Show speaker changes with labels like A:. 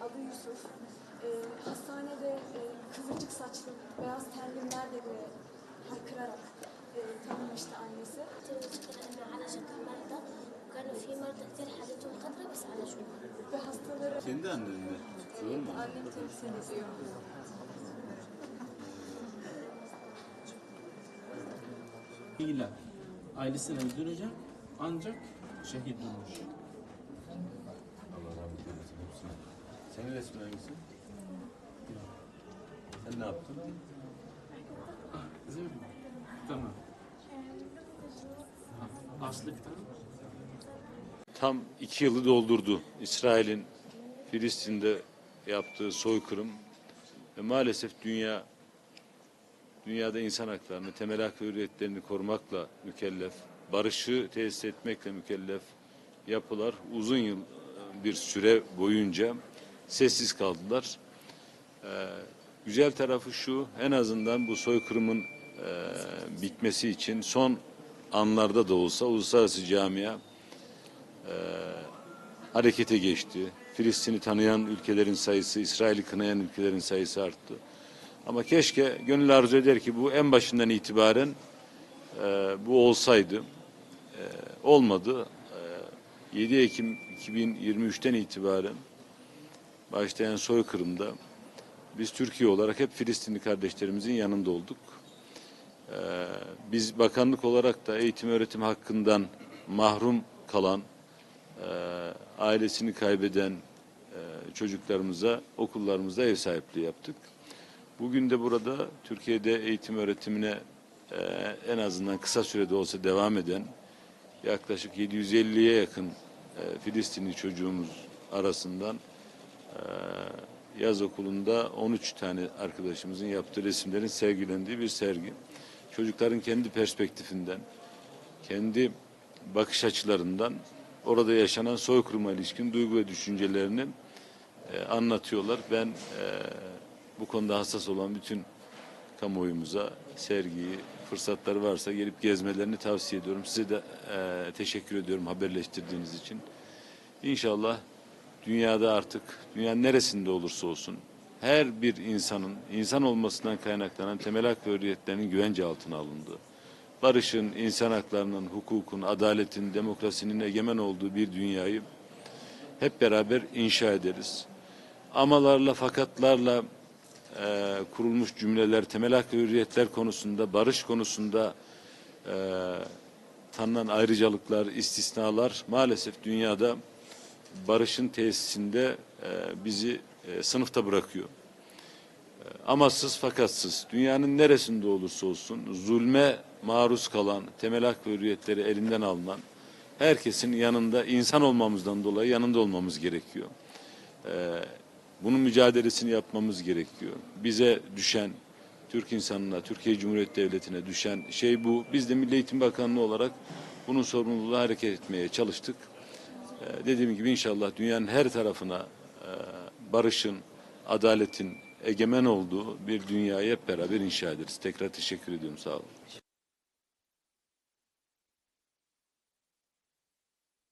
A: Adı Yusuf. E, hastanede e, kıvırcık saçlı, beyaz tenli nerede diye haykırarak e, tanımıştı annesi. Ve hastaları...
B: Kendi annen mi? Doğru?
A: Annem temsil ediyor.
C: İyiler ailesini öldürecek ancak şehit olur.
B: Allah rahmet eylesin hepsine. Senin resmin hangisi? Sen ne yaptın?
C: Mi? Tamam. Açlıktan
B: Tam iki yılı doldurdu İsrail'in Filistin'de yaptığı soykırım ve maalesef dünya dünyada insan haklarını, temel hak ve hürriyetlerini korumakla mükellef, barışı tesis etmekle mükellef yapılar uzun yıl bir süre boyunca sessiz kaldılar. Ee, güzel tarafı şu, en azından bu soykırımın e, bitmesi için son anlarda da olsa uluslararası camia e, harekete geçti. Filistin'i tanıyan ülkelerin sayısı, İsrail'i kınayan ülkelerin sayısı arttı. Ama keşke gönül arzu eder ki bu en başından itibaren e, bu olsaydı. E, olmadı. E, 7 Ekim 2023'ten itibaren başlayan soykırımda biz Türkiye olarak hep Filistinli kardeşlerimizin yanında olduk. Ee, biz bakanlık olarak da eğitim öğretim hakkından mahrum kalan, e, ailesini kaybeden e, çocuklarımıza okullarımızda ev sahipliği yaptık. Bugün de burada Türkiye'de eğitim öğretimine e, en azından kısa sürede olsa devam eden yaklaşık 750'ye yakın e, Filistinli çocuğumuz arasından e, yaz okulunda 13 tane arkadaşımızın yaptığı resimlerin sergilendiği bir sergi. Çocukların kendi perspektifinden, kendi bakış açılarından orada yaşanan soykırıma ilişkin duygu ve düşüncelerini e, anlatıyorlar. Ben e, bu konuda hassas olan bütün kamuoyumuza sergiyi, fırsatları varsa gelip gezmelerini tavsiye ediyorum. Size de e, teşekkür ediyorum haberleştirdiğiniz için. İnşallah dünyada artık dünyanın neresinde olursa olsun her bir insanın insan olmasından kaynaklanan temel hak ve hürriyetlerinin güvence altına alındığı, barışın, insan haklarının, hukukun, adaletin, demokrasinin egemen olduğu bir dünyayı hep beraber inşa ederiz. Amalarla, fakatlarla e, kurulmuş cümleler, temel hak ve hürriyetler konusunda, barış konusunda e, tanınan ayrıcalıklar, istisnalar maalesef dünyada barışın tesisinde e, bizi e, sınıfta bırakıyor. E, Amaçsız fakatsız dünyanın neresinde olursa olsun zulme maruz kalan, temel hak ve hürriyetleri elinden alınan herkesin yanında insan olmamızdan dolayı yanında olmamız gerekiyor. E, bunun mücadelesini yapmamız gerekiyor. Bize düşen Türk insanına, Türkiye Cumhuriyeti Devleti'ne düşen şey bu. Biz de Milli Eğitim Bakanlığı olarak bunun sorumluluğu hareket etmeye çalıştık. Ee, dediğim gibi inşallah dünyanın her tarafına e, barışın, adaletin egemen olduğu bir dünyayı hep beraber inşa ederiz. Tekrar teşekkür ediyorum. Sağ olun.